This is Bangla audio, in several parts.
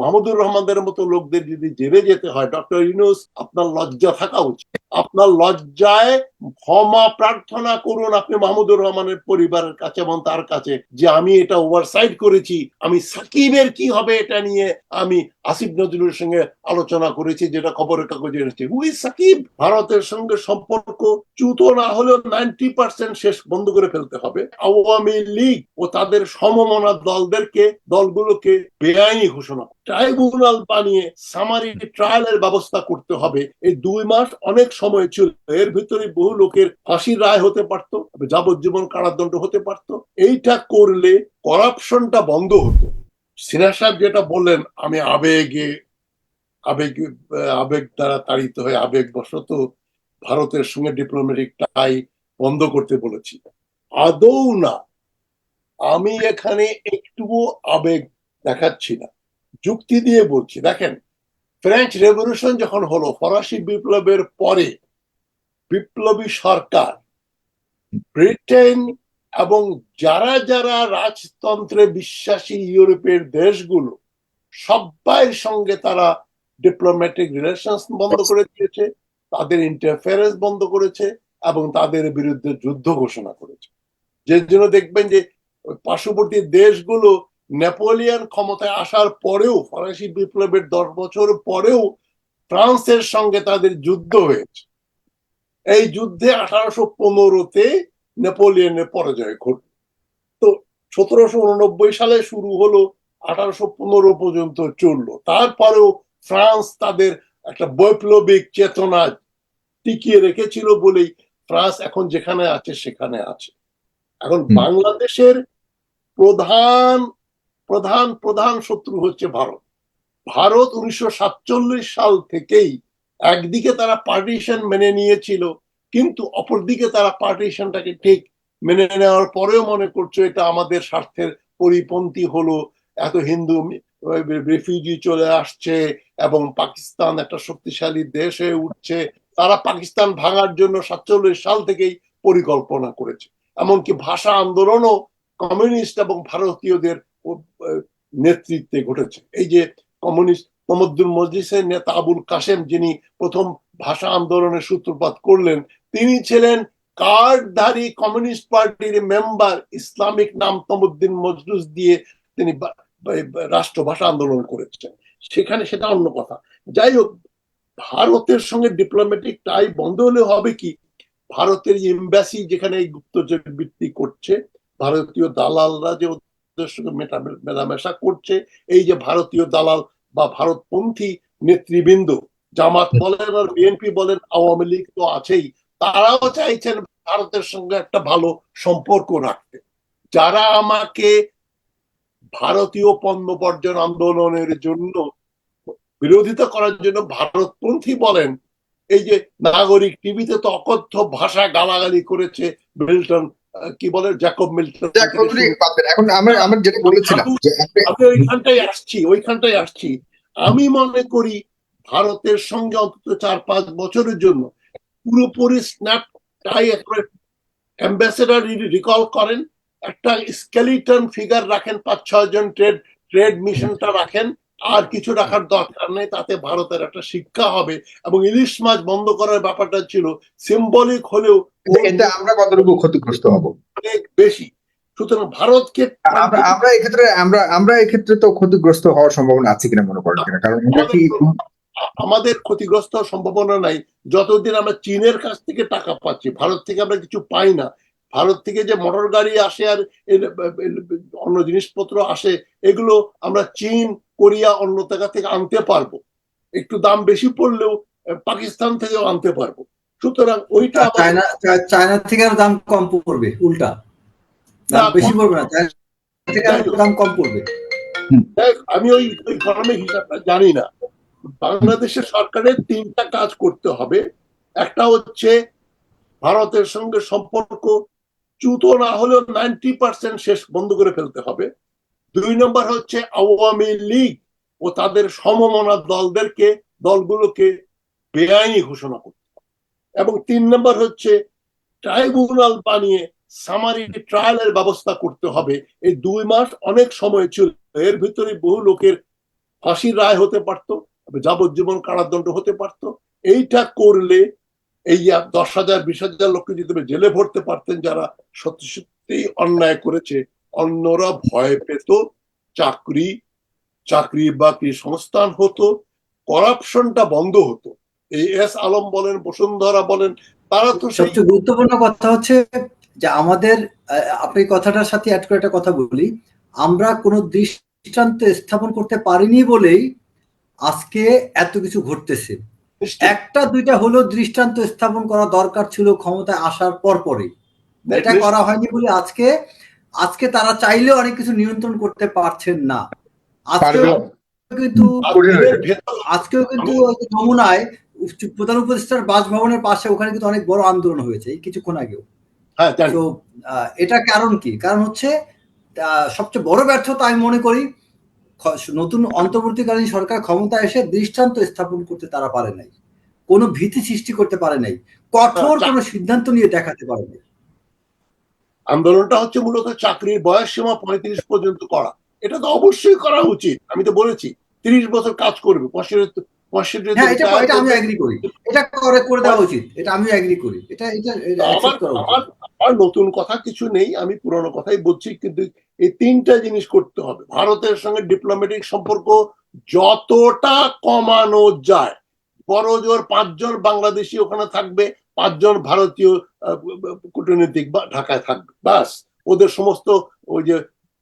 মাহমুদুর রহমানদের মতো লোকদের যদি জেলে যেতে হয়, ডক্টর ইউনুস, আপনার লজ্জা থাকা উচিত। আপনার লজ্জায় ক্ষমা প্রার্থনা করুন আপনি মাহমুদুর রহমানের পরিবারের কাছে এবং তার কাছে যে আমি এটা ওভারসাইড করেছি, আমি সাকিবের কি হবে এটা নিয়ে আমি আসিফ নজরুলের সঙ্গে আলোচনা করেছি, যেটা খবরের কাগজে এসেছে হুই সাকিব? ভারতের সঙ্গে সম্পর্ক চ্যুত না হলেও নাইনটি পার্সেন্ট শেষ বন্ধ করে ফেলতে হবে। আওয়ামী লীগ ও তাদের সমমনা দলদেরকে, দলগুলোকে বেআইনি ঘোষণা। ট্রাইব্যুনাল বানিয়ে সামারি ট্রায়ালের ব্যবস্থা করতে হবে। এই দুই মাস অনেক সময় ছিল। এর ভিতরে বহু লোকের ফাঁসির রায় হতে পারতো, যাবজ্জীবন কারাদণ্ড হতে পারতো। এইটা করলে করাপশনটা বন্ধ হতো। সিনহা সাহেব যেটা বললেন, আমি আবেগে, আবেগ আবেগ দ্বারা তাড়িত হয়ে আবেগ বশত ভারতের সঙ্গে ডিপ্লোম্যাটিক টাই বন্ধ করতে বলেছি। আদৌ না, আমি এখানে একটুও আবেগ দেখাচ্ছি না। যুক্তি দিয়ে বলছি, দেখেন ফ্রেঞ্চ রেভলিউশন যখন হলো, ফরাসি বিপ্লবের পরে বিপ্লবী সরকার ব্রিটেন এবং যারা যারা রাজতন্ত্রে বিশ্বাসী ইউরোপের দেশগুলো সবাইয়ের সঙ্গে তারা ডিপ্লোম্যাটিক রিলেশনস বন্ধ করে দিয়েছে, তাদের ইন্টারফারেন্স বন্ধ করেছে এবং তাদের বিরুদ্ধে যুদ্ধ ঘোষণা করেছে। যে জন্য দেখবেন যে পার্শ্ববর্তী দেশগুলো নেপোলিয়ান ক্ষমতায় আসার পরেও ফরাসি বিপ্লবের দশ বছর পরেও ফ্রান্সের সঙ্গে তাদের যুদ্ধ হয়েছে। এই যুদ্ধে আঠারোশো পনেরোতে নেপোলিয়নের পরাজয় ঘটল। তো সতেরোশো উননব্বই সালে শুরু হলো আঠারোশো পনেরো পর্যন্ত চলল। তারপরেও ফ্রান্স তাদের একটা বৈপ্লবিক চেতনা টিকিয়ে রেখেছিল বলেই ফ্রান্স এখন যেখানে আছে সেখানে আছে। এখন বাংলাদেশের প্রধান প্রধান প্রধান শত্রু হচ্ছে ভারত। ভারত উনিশশো সাতচল্লিশ সাল থেকেই একদিকে তারা পার্টিশন মেনে নিয়েছিল, কিন্তু অপরদিকে তারা পার্টিশনটাকে ঠিক মেনে নেওয়ার পরেও মনে করছ এটা আমাদের স্বার্থের পরিপন্থী হলো। এত হিন্দু রেফিউজি চলে আসছে এবং পাকিস্তান একটা শক্তিশালী দেশ হয়ে উঠছে। তারা পাকিস্তান ভাঙার জন্য সাতচল্লিশ সাল থেকেই পরিকল্পনা করেছে। এমনকি ভাষা আন্দোলনও কমিউনিস্ট এবং ভারতীয়দের নেতৃত্বে ঘটেছে। এই যে কমিউনিস্ট মোহাম্মদুল মজলিসের নেতা আবুল কাসেম যিনি প্রথম ভাষা আন্দোলনের সূত্রপাত করলেন, তিনি ছিলেন কার্ডধারী কমিউনিস্ট পার্টির মেম্বার। ইসলামিক নাম তমুদ্দিন মজলুস দিয়ে তিনি রাষ্ট্রভাষা আন্দোলন করেছেন। সেখানে সেটা অন্য কথা। যাই হোক, ভারতের সঙ্গে ডিপ্লোম্যাটিক টাই বন্ধ হলে হবে কি? ভারতের এম্বাসি যেখানে এই গুপ্তচর বৃত্তি করছে, ভারতীয় দালালরা যে ওদের মেলামেশা করছে। এই যে ভারতীয় দালাল বা ভারতপন্থী নেতৃবৃন্দ, জামাত বলেন আর বিএনপি বলেন, আওয়ামী লীগ তো আছেই, তারাও চাইছেন ভারতের সঙ্গে একটা ভালো সম্পর্ক রাখতে। যারা আমাকে ভারতীয় পণ্য বর্জন আন্দোলনের জন্য বিরোধিতা করার জন্য ভারতপন্থী বলেন, এই যে নাগরিক টিভিতে তো অকথ্য ভাষা গালাগালি করেছে মিল্টন কি বলে জ্যাকব মিল্টন এখন আমরা আমরা যেটা বলেছিলাম আমি ওইখানটাই আসছি ওইখানটাই আসছি। আমি মনে করি ভারতের সঙ্গে অন্তত চার পাঁচ বছরের জন্য পুরোপুরি স্ন্যাপ টাই অ্যাম্বাসেডার রিকল করেন একটা স্কেলিটন ফিগার রাখেন পাঁচ ছয় জন ট্রেড ট্রেড মিশনটা রাখেন আর কিছু রাখার দরকার নেই তাতে ভারতের একটা শিক্ষা হবে এবং ইলিশ মাছ বন্ধ করার ব্যাপারটা ছিল সিম্বলিক হলেও এটা আমরা কতটুকু ক্ষতিগ্রস্ত হব? অনেক বেশি। সুতরাং ভারতকে আমরা এক্ষেত্রে আমরা আমরা এক্ষেত্রে তো ক্ষতিগ্রস্ত হওয়ার সম্ভাবনা আছে কিনা মনে করেন কিনা? কারণ কি আমাদের ক্ষতিগ্রস্ত সম্ভাবনা নাই। যতদিন আমরা চীনের কাছ থেকে টাকা পাচ্ছি ভারত থেকে আমরা কিছু পাই না। ভারত থেকে যে মোটর গাড়ি আসে আর অন্য জিনিসপত্র আসে এগুলো আমরা চীন কোরিয়া অন্য জায়গা থেকে আনতে পারব। একটু দাম বেশি পড়লেও পাকিস্তান থেকেও আনতে পারব। সুতরাং ওইটা চায়না চায়না থেকে দাম কম পড়বে উল্টা। বেশি পড়বে না চায়না থেকে দাম কম পড়বে। আমি ওই ইকোনমিক হিসাবটা জানি না। বাংলাদেশের সরকারের তিনটা কাজ করতে হবে। একটা হচ্ছে ভারতের সঙ্গে সম্পর্ক চ্যুত না হলেও নাইনটি পার্সেন্ট শেষ বন্ধ করে ফেলতে হবে। দুই নম্বর হচ্ছে আওয়ামী লীগ ও তাদের সমমনা দলদেরকে, দলগুলোকে বেআইনি ঘোষণা করতে এবং তিন নম্বর হচ্ছে ট্রাইব্যুনাল বানিয়ে সামারি ট্রায়ালের ব্যবস্থা করতে হবে। এই দুই মাস অনেক সময় ছিল, এর ভিতরে বহু লোকের ফাঁসির রায় হতে পারতো, যাবজ্জীবন কারাদণ্ড হতে পারতো। এইটা করলে এই দশ হাজার, বিশ হাজার লোককে যদি জেলে ভরতে পারতেন, যারা সত্যি সত্যি অন্যায় করেছে অন্যরা ভয় পেত চাকরি চাকরি বাকরি সংস্থান হতো করাপশনটা বন্ধ হতো। এই এস আলম বলেন বসুন্ধরা বলেন তারা তো সবচেয়ে গুরুত্বপূর্ণ কথা হচ্ছে যে আমাদের আপনি কথাটার সাথে অ্যাড করে একটা কথা বলি। আমরা কোনো দৃষ্টান্ত স্থাপন করতে পারিনি বলেই আজকে এত কিছু ঘটতেছে। একটা দুইটা হলো দৃষ্টান্ত স্থাপন করা দরকার ছিল ক্ষমতায় আসার পর পরেই। এটা করা হয়নি বলে আজকে আজকে তারা চাইলেও অনেক কিছু নিয়ন্ত্রণ করতে পারছেন না। আজকেও কিন্তু আজকেও প্রধান উপদেষ্টার বাসভবনের পাশে ওখানে কিন্তু অনেক বড় আন্দোলন হয়েছে কিছুক্ষণ আগেও। হ্যাঁ তো এটা কারণ কি? কারণ হচ্ছে আহ, সবচেয়ে বড় ব্যর্থতা আমি মনে করি নতুন অন্তর্বর্তীকালীন সরকার ক্ষমতা এসে দৃষ্টান্ত স্থাপন করতে তারা পারে নাই। কোনো ভীতি সৃষ্টি করতে পারে নাই। কঠোর আচ্ছা। কোনো সিদ্ধান্ত নিয়ে দেখাতে পারে নাই আন্দোলনটা হচ্ছে মূলত চাকরির বয়স সীমা পঁয়ত্রিশ পর্যন্ত করা। এটা তো অবশ্যই করা উচিত। আমি তো বলেছি তিরিশ বছর কাজ করবে আমার নতুন কথা কিছু নেই আমি পুরনো কথাই বলছি কিন্তু এই তিনটা জিনিস করতে হবে। ভারতের সঙ্গে ডিপ্লোম্যাটিক সম্পর্ক যতটা কমানো যায় বড় জোর পাঁচজন বাংলাদেশি ওখানে থাকবে পাঁচজন ভারতীয় কূটনীতিক বা ঢাকায় থাকবে। বাস ওদের সমস্ত ওই যে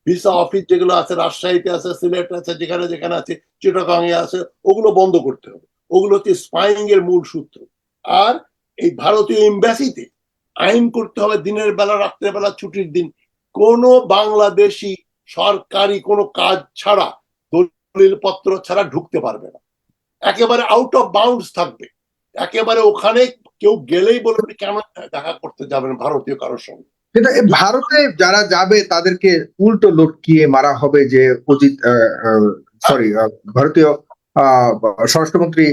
ভিসা অফিস যেগুলো আছে, রাজশাহীতে আছে, সিলেট আছে, যেখানে যেখানে আছে চিটাগাং এ আছে, ওগুলো বন্ধ করতে হবে। ওগুলো হচ্ছে স্পাইং এর মূল সূত্র। আর এই ভারতীয় এম্বাসিতে আইন করতে হবে দিনের বেলা, রাত্রের বেলা ছুটির দিন। কোন বাংলাদেশি সরকারি কোনো কাজ ছাড়া দলিল পত্র ছাড়া ঢুকতে পারবে না। একেবারে আউট অফ বাউন্ডস থাকবে। একেবারে ওখানে কেউ গেলেই বলবে কেন দেখা করতে যাবেন ভারতীয় কারোর সঙ্গে? কিন্তু ভারতে যারা যাবে, তাদেরকে উল্টো লটকিয়ে মারা হবে যে অজিত সরি ভারতীয় স্বরাষ্ট্রমন্ত্রী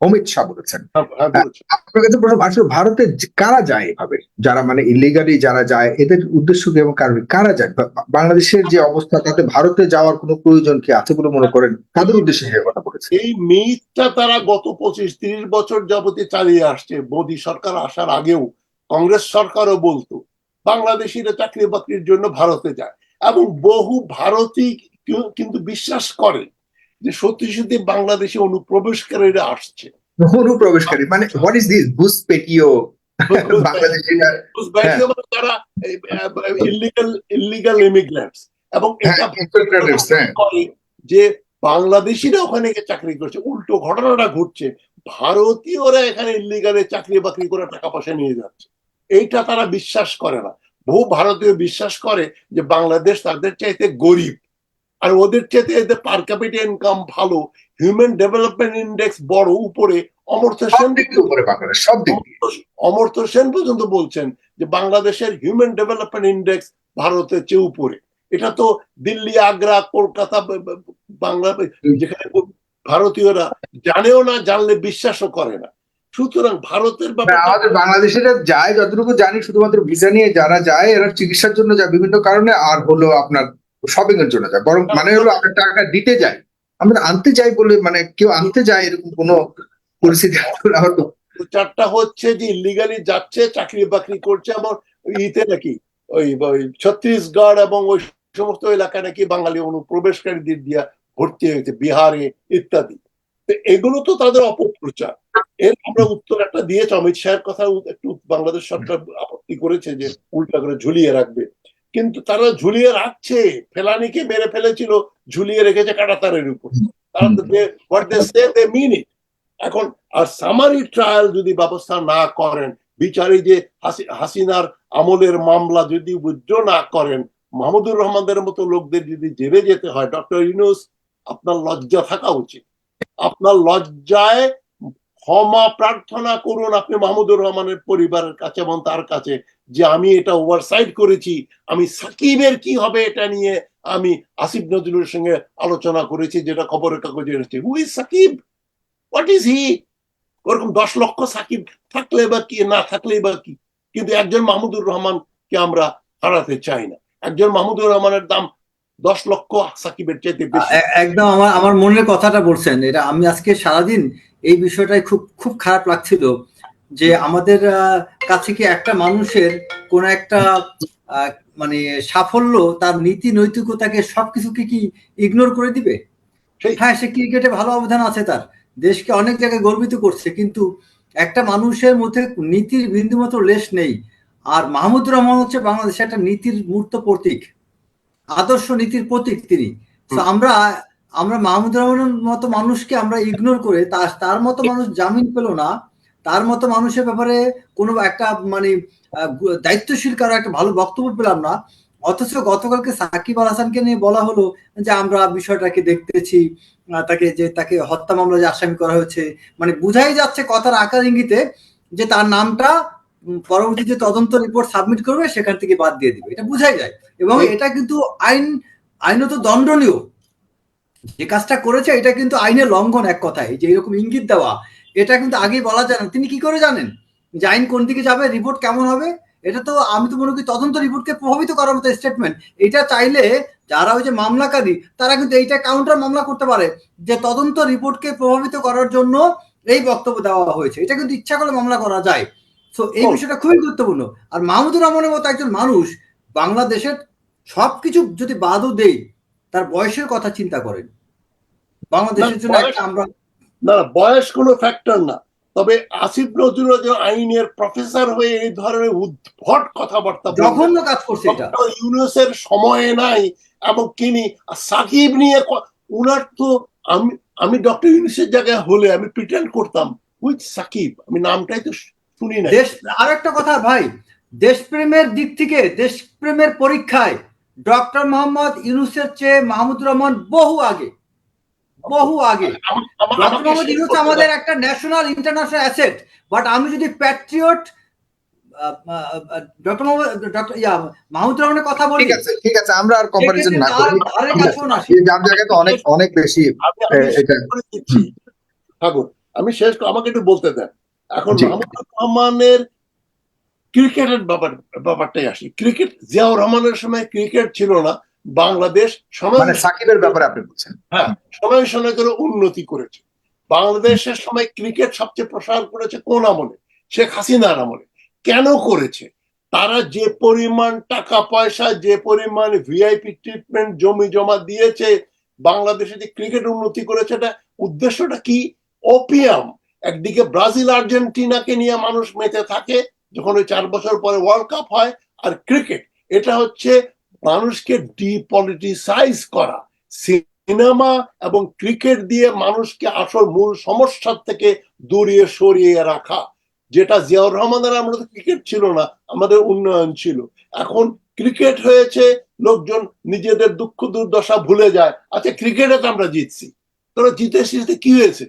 অমিত শাহ বলেছেন। হ্যাঁ, হ্যাঁ, বলেছে। আপনার কাছে প্রশ্ন আসলে ভারতে কারা যায় এভাবে? যারা মানে ইলিগালি যারা যায় এদের উদ্দেশ্য কি এবং কারণ কারা যায়? বাংলাদেশের যে অবস্থা তাতে ভারতে যাওয়ার কোনো প্রয়োজন কি আছে বলে মনে করেন? তাদের উদ্দেশ্যে সে কথা বলেছে এই মিথটা তারা গত পঁচিশ তিরিশ বছর যাবতীয় চালিয়ে আসছে। মোদী সরকার আসার আগেও কংগ্রেস সরকারও বলতো বাংলাদেশিরা চাকরি বাকরির জন্য ভারতে যায়। এবং বহু ভারতীয় কিন্তু বিশ্বাস করে যে সত্যি সত্যি বাংলাদেশে অনুপ্রবেশকারীরা আসছে। অনুপ্রবেশকারী মানে হোয়াট ইজ দিস ঘুষ পেটিও? বাংলাদেশিরা বুঝবাইতে যারা ইলিগাল ইলিগাল ইমিগ্রেন্টস এবং এটা infiltrators, করে যে বাংলাদেশিরা ওখানে চাকরি করছে। উল্টো ঘটনাটা ঘটছে। ভারতীয়রা এখানে ইলিগালে চাকরি বাকরি করে টাকা পয়সা নিয়ে যাচ্ছে। এইটা তারা বিশ্বাস করে না। বহু ভারতীয় বিশ্বাস করে যে বাংলাদেশ তাদের চাইতে গরিব। আর ওদের চেয়ে এদের পার ক্যাপিটাল ইনকাম ভালো হিউম্যান ডেভেলপমেন্ট ইন্ডেক্স বড় উপরে অমর্ত্য সব সেন সব দিক অমর্ত্য সেন পর্যন্ত বলছেন যে বাংলাদেশের হিউম্যান ডেভেলপমেন্ট ইন্ডেক্স ভারতের চেয়ে উপরে। এটা তো দিল্লি আগ্রা কলকাতা বাংলা যেখানে ভারতীয়রা জানেও না জানলে বিশ্বাসও করে না। সুতরাং ভারতের ব্যাপারটা আমাদের বাংলাদেশিরা যায় যতটুকু জানি শুধুমাত্র ভিসা নিয়ে যারা যায় এরা চিকিৎসার জন্য যায় বিভিন্ন কারণে আর হলো আপনার শপিং এর জন্য যায়। বরং মানে হলো আপনার টাকা দিতে যায় আমরা আনতে যাই বলে মানে কেউ আনতে যায় এরকম কোনো পরিস্থিতি আমার চারটা হচ্ছে যে ইলিগালি যাচ্ছে, চাকরি বাকরি করছে এবং ইতে নাকি ওই ওই ছত্তিশগড় এবং ওই সমস্ত এলাকায় নাকি বাঙালি অনুপ্রবেশকারীদের দিয়া ভর্তি হয়েছে, বিহারে ইত্যাদি। এগুলো তো তাদের অপপ্রচার। এর আমরা উত্তর একটা দিয়েছে, অমিত শাহের কথা একটু বাংলাদেশ সরকার আপত্তি করেছে যে উল্টা করে ঝুলিয়ে রাখবে। কিন্তু তারা ঝুলিয়ে রাখছে। ফেলানিকে মেরে ফেলেছিল, ঝুলিয়ে রেখেছে কাটাতারের উপর। এখন, আর সামারি ট্রায়াল যদি ব্যবস্থা না করেন, বিচারে যে হাসি- হাসিনার আমলের মামলা যদি উইথড্র না করেন, মাহমুদুর রহমানদের মতো লোকদের যদি জেলে যেতে হয় ডক্টর ইউনুস, আপনার লজ্জা থাকা উচিত। আপনার লজ্জায় ক্ষমা প্রার্থনা করুন আপনি মাহমুদুর রহমানের পরিবারের কাছে এবং তার কাছে যে আমি এটা ওভারসাইড করেছি, আমি সাকিবের কি হবে এটা নিয়ে আমি আসিফ নজরুলের সঙ্গে আলোচনা করেছি, যেটা খবরের কাগজে এসেছে। Who is Shakib? What is he ওরকম দশ লক্ষ সাকিব থাকলে বা কি, না থাকলে বা কি? কিন্তু একজন মাহমুদুর রহমানকে আমরা হারাতে চাই না। একজন মাহমুদুর রহমানের দাম দশ লক্ষ সাকিবের চাইতে একদম আমার আমার মনের কথাটা বলছেন। এটা আমি আজকে সারাদিন এই বিষয়টাই খুব খুব খারাপ লাগছিল যে আমাদের কাছে কি একটা মানুষের কোন একটা মানে সাফল্য তার নীতি নৈতিকতাকে সবকিছুকে কি ইগনোর করে দিবে? হ্যাঁ সে ক্রিকেটে ভালো অবদান আছে তার। দেশকে অনেক জায়গায় গর্বিত করছে কিন্তু একটা মানুষের মধ্যে নীতির বিন্দুমাত্র লেশ নেই। আর মাহমুদুর রহমান হচ্ছে বাংলাদেশে একটা নীতির মূর্ত প্রতীক আদর্শ নীতির প্রতীক তিনি। আমরা আমরা মাহমুদুর রহমানের মতো মানুষকে আমরা ইগনোর করে তার তার মতো মানুষ জামিন পেল না তার মতো মানুষের ব্যাপারে কোনো একটা মানে দায়িত্বশীল কারও একটা ভালো বক্তব্য পেলাম না। অথচ গতকালকে সাকিব আল হাসানকে নিয়ে বলা হলো যে আমরা বিষয়টাকে দেখতেছি তাকে যে তাকে হত্যা মামলা যে আসামি করা হয়েছে মানে বুঝাই যাচ্ছে কথার আকার ইঙ্গিতে যে তার নামটা পরবর্তী যে তদন্ত রিপোর্ট সাবমিট করবে সেখান থেকে বাদ দিয়ে দিবে। এটা বুঝাই যায়। এবং এটা কিন্তু আইন আইনত দণ্ডনীয়। যে কাজটা করেছে এটা কিন্তু আইনের লঙ্ঘন এক কথায় যে এরকম ইঙ্গিত দেওয়া। এটা কিন্তু আগেই বলা যায় না। তিনি কি করে জানেন যে আইন কোন দিকে যাবে রিপোর্ট কেমন হবে? এটা তো আমি তো মনে করি তদন্ত রিপোর্টকে প্রভাবিত করার মতো স্টেটমেন্ট এটা চাইলে যারা ওই যে মামলাকারী তারা কিন্তু এইটা কাউন্টার মামলা করতে পারে যে তদন্ত রিপোর্টকে প্রভাবিত করার জন্য এই বক্তব্য দেওয়া হয়েছে। এটা কিন্তু ইচ্ছা করলে মামলা করা যায়। তো এই বিষয়টা খুবই গুরুত্বপূর্ণ। আর মাহমুদুর রহমানের মতো একজন মানুষ বাংলাদেশের সবকিছু যদি বাদও দেই তার বয়সের কথা চিন্তা করেন। বাংলাদেশের না, জন্য একটা আমরা না না, বয়স কোনো ফ্যাক্টর না। তবে আসিফ নজরুল যে আইনের প্রফেসর হয়ে এই ধরনের উদ্ভট কথাবার্তা জঘন্য কাজ করছে এটা। ইউনুসের সময় নাই এবং তিনি সাকিব নিয়ে উনার তো আমি আমি ডক্টর ইউনুসের জায়গায় হলে আমি প্রিটেন্ড করতাম উইথ সাকিব। আমি নামটাই তো শুনি না দেশ আর একটা কথা ভাই দেশপ্রেমের দিক থেকে দেশপ্রেমের পরীক্ষায় ডক্টর মোহাম্মদ ইউনুসের চেয়ে মাহমুদুর রহমান বহু আগে বহু আগে। ডক্টর মোহাম্মদ ইউনুস আমাদের একটা ন্যাশনাল ইন্টারন্যাশনাল অ্যাসেট বাট আমি যদি প্যাট্রিয়ট ডক্টর মোহাম্মদ ডক্টর ইয়া মাহমুদুর রহমানের কথা বলি ঠিক আছে ঠিক আছে আমরা আর কম্পারিজন না করি। যার জায়গায় তো অনেক অনেক বেশি আমি আমি শেষ এটা ঠাকুর আমি শেষ আমাকে একটু বলতে দেন। এখন। মাহমুদুর রহমানের ক্রিকেটের ব্যাপার ব্যাপারটাই আসি। ক্রিকেট জিয়াউর রহমানের সময় ক্রিকেট ছিল না বাংলাদেশ মানে সাকিবের ব্যাপারে আপনি বলছেন। হ্যাঁ সময় সময় করে উন্নতি করেছে। বাংলাদেশের সময় ক্রিকেট সবচেয়ে প্রসার করেছে কোন আমলে? শেখ হাসিনার আমলে। কেন করেছে? তারা যে পরিমাণ টাকা পয়সা যে পরিমাণ ভিআইপি ট্রিটমেন্ট জমি জমা দিয়েছে বাংলাদেশে যে ক্রিকেট উন্নতি করেছে এটা উদ্দেশ্যটা কি? ওপিয়াম একদিকে ব্রাজিল আর্জেন্টিনাকে নিয়ে মানুষ মেতে থাকে যখন ওই চার বছর পরে ওয়ার্ল্ড কাপ হয় আর ক্রিকেট এটা হচ্ছে মানুষকে ডিপলিটিসাইজ করা। সিনেমা এবং ক্রিকেট দিয়ে মানুষকে আসল মূল সমস্যার থেকে দূরিয়ে সরিয়ে রাখা, যেটা জিয়াউর রহমানের আমরা ক্রিকেট ছিল না, আমাদের উন্নয়ন ছিল। এখন ক্রিকেট হয়েছে, লোকজন নিজেদের দুঃখ দুর্দশা ভুলে যায়। আচ্ছা ক্রিকেটে তো আমরা জিতছি। তোরা জিতে জিতে কি হয়েছে?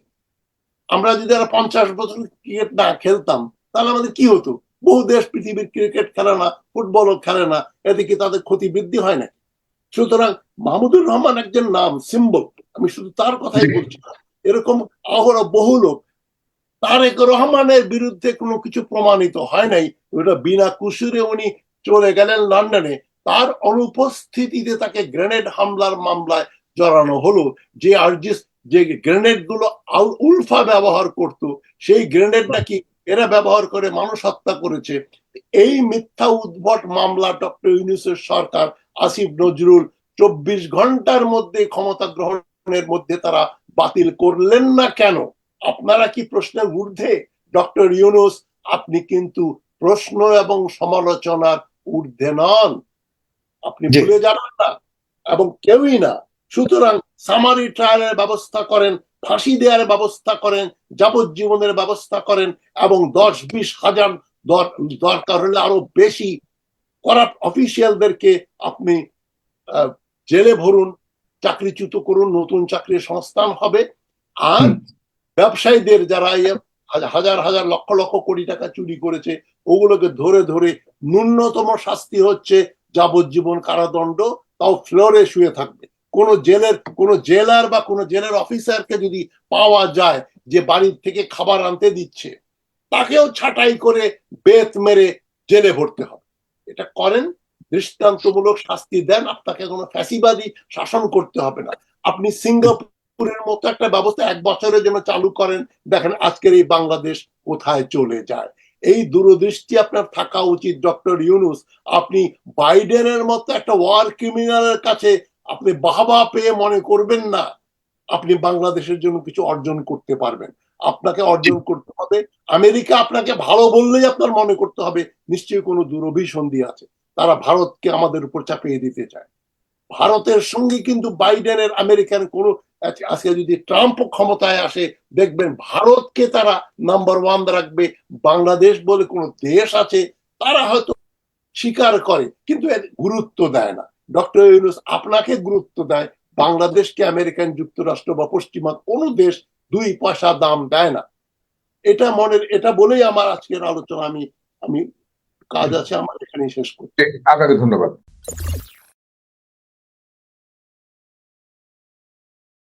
আমরা যদি আর পঞ্চাশ বছর ক্রিকেট না খেলতাম, তাহলে আমাদের কি হতো? বহু দেশ পৃথিবীর ক্রিকেট খেলে না ফুটবলও খেলে না এতে কি তাদের ক্ষতি বৃদ্ধি হয় না সুতরাং মাহমুদুর রহমান একজন নাম সিম্বল আমি শুধু তার কথাই বলছি না। এরকম আহরা বহু লোক তারেক রহমানের বিরুদ্ধে কোনো কিছু প্রমাণিত হয় নাই ওটা বিনা কুসুরে উনি চলে গেলেন লন্ডনে। তার অনুপস্থিতিতে তাকে গ্রেনেড হামলার মামলায় জড়ানো হলো। যে আর্জিস যে গ্রেনেডগুলো উলফা ব্যবহার করত সেই গ্রেনেড নাকি এরা ব্যবহার করে মানুষ হত্যা করেছে। এই মিথ্যা উদ্ভট মামলা ডক্টর ইউনুসের সরকার আসিফ নজরুল চব্বিশ ঘণ্টার মধ্যে ক্ষমতা গ্রহণের মধ্যে তারা বাতিল করলেন না কেন? আপনারা কি প্রশ্নের ঊর্ধ্বে? ডক্টর ইউনুস আপনি কিন্তু প্রশ্ন এবং সমালোচনার ঊর্ধ্বে নন। আপনি। ভুলে যাবেন না এবং কেউই না। সুতরাং সামারি ট্রায়ালের ব্যবস্থা করেন ফাঁসি দেওয়ার ব্যবস্থা করেন যাবজ্জীবনের ব্যবস্থা করেন এবং দশ বিশ হাজার দর- দরকার হলে আরও বেশি করাপ্ট অফিসিয়ালদেরকে আপনি জেলে ভরুন চাকরিচ্যুত করুন নতুন চাকরির সংস্থান হবে। আর ব্যবসায়ীদের যারা হাজার হাজার লক্ষ লক্ষ কোটি টাকা চুরি করেছে ওগুলোকে ধরে ধরে ন্যূনতম শাস্তি হচ্ছে যাবজ্জীবন কারাদণ্ড তাও ফ্লোরে শুয়ে থাকবে। কোন জেলের, কোন জেলার বা কোন জেলের অফিসারকে যদি পাওয়া যায় যে বাড়ির থেকে খাবার আনতে দিচ্ছে, তাকেও ছাঁটাই করে বেত মেরে জেলে ভরতে হবে। এটা করেন, দৃষ্টান্তমূলক শাস্তি দেন, আপনাকে কোনো ফ্যাসিবাদী শাসন করতে হবে না। আপনি সিঙ্গাপুরের মতো একটা ব্যবস্থা এক বছরের জন্য চালু করেন, দেখেন আজকের এই বাংলাদেশ কোথায় চলে যায়। এই দূরদৃষ্টি আপনার থাকা উচিত, ডক্টর ইউনুস। আপনি বাইডেনের মতো একটা ওয়ার ক্রিমিনালের কাছে আপনি বাহবা পেয়ে মনে করবেন না আপনি বাংলাদেশের জন্য কিছু অর্জন করতে পারবেন। আপনাকে অর্জন করতে হবে। আমেরিকা আপনাকে ভালো বললেই আপনার মনে করতে হবে নিশ্চয়ই কোনো দুরভিসন্ধি আছে। তারা ভারতকে আমাদের উপর চাপিয়ে দিতে চায়। ভারতের সঙ্গে কিন্তু বাইডেনের আমেরিকান কোন আজকে যদি ট্রাম্প ক্ষমতায় আসে দেখবেন ভারতকে তারা নাম্বার ওয়ান রাখবে। বাংলাদেশ বলে কোনো দেশ আছে তারা হয়তো স্বীকার করে কিন্তু এর গুরুত্ব দেয় না। ডক্টর ইউনুস আপনাকে গুরুত্ব দেয়, বাংলাদেশকে আমেরিকান যুক্তরাষ্ট্র বা পশ্চিমা কোনো দেশ দুই পয়সা দাম দেয় না। এটা মনের, এটা বলেই আমার আজকের আলোচনা, আমি আমি কাজ আছে, আমার এখানেই শেষ করছি। আপনাকে ধন্যবাদ।